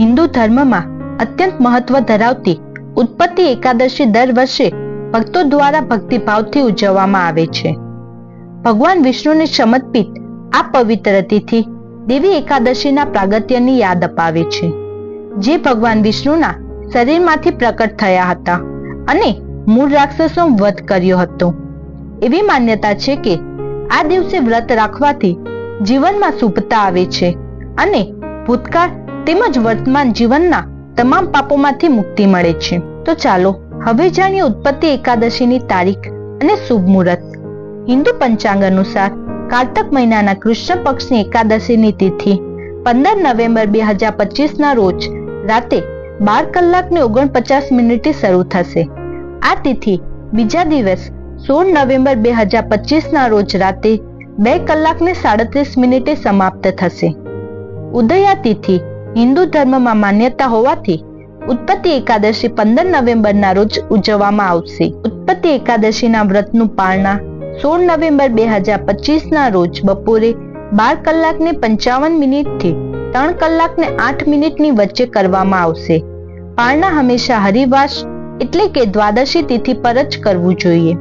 હિન્દુ ધર્મમાં અત્યંત મહત્વ ધરાવતી ઉત્પત્તિ એકાદશી દર વર્ષે ભક્તો દ્વારા ભક્તિભાવથી ઉજવવામાં આવે છે. ભગવાન વિષ્ણુને સમર્પિત આ પવિત્ર તિથિ દેવી એકાદશીના પ્રાગત્યની યાદ અપાવે છે, જે ભગવાન વિષ્ણુના શરીરમાંથી પ્રકટ થયા હતા અને મૂળ રાક્ષસો વધ કર્યો હતો. એવી માન્યતા છે કે આ દિવસે વ્રત રાખવાથી જીવનમાં શુભતા આવે છે અને ભૂતકાળ તેમજ વર્તમાન જીવનના તમામ પાપોમાંથી મુક્તિ મળે છે. તો ચાલો, હવે જાણીએ ઉત્પત્તિ એકાદશીની તારીખ અને શુભ મુહૂર્ત. હિન્દુ પંચાંગ અનુસાર કાર્તક મહિનાના કૃષ્ણ પક્ષની એકાદશીની તિથિ પંદર નવેમ્બર બે હજાર પચીસ ના રોજ રાતે બાર કલાકને ઓગણપચાસ મિનિટે શરૂ થશે. આ તિથિ બીજા દિવસ સોળ નવેમ્બર બે હજાર પચીસ ના રોજ રાતે બે કલાકને સાડત્રીસ મિનિટે સમાપ્ત થશે. ઉદયા તિથિ હિન્દુ ધર્મમાં માન્યતા હોવાથી ઉત્પત્તિ એકાદશી પંદર નવેમ્બરના રોજ ઉજવવામાં આવશે. ઉત્પત્તિ એકાદશીના વ્રતનું પાળના સોળ નવેમ્બર બે હજાર પચીસ ના રોજ બપોરે બાર કલાકને પંચાવન મિનિટથી ત્રણ કલાકને આઠ મિનિટની વચ્ચે કરવામાં આવશે. પાળના હંમેશા હરિવાસ એટલે કે દ્વાદશી તિથિ પર જ કરવું જોઈએ.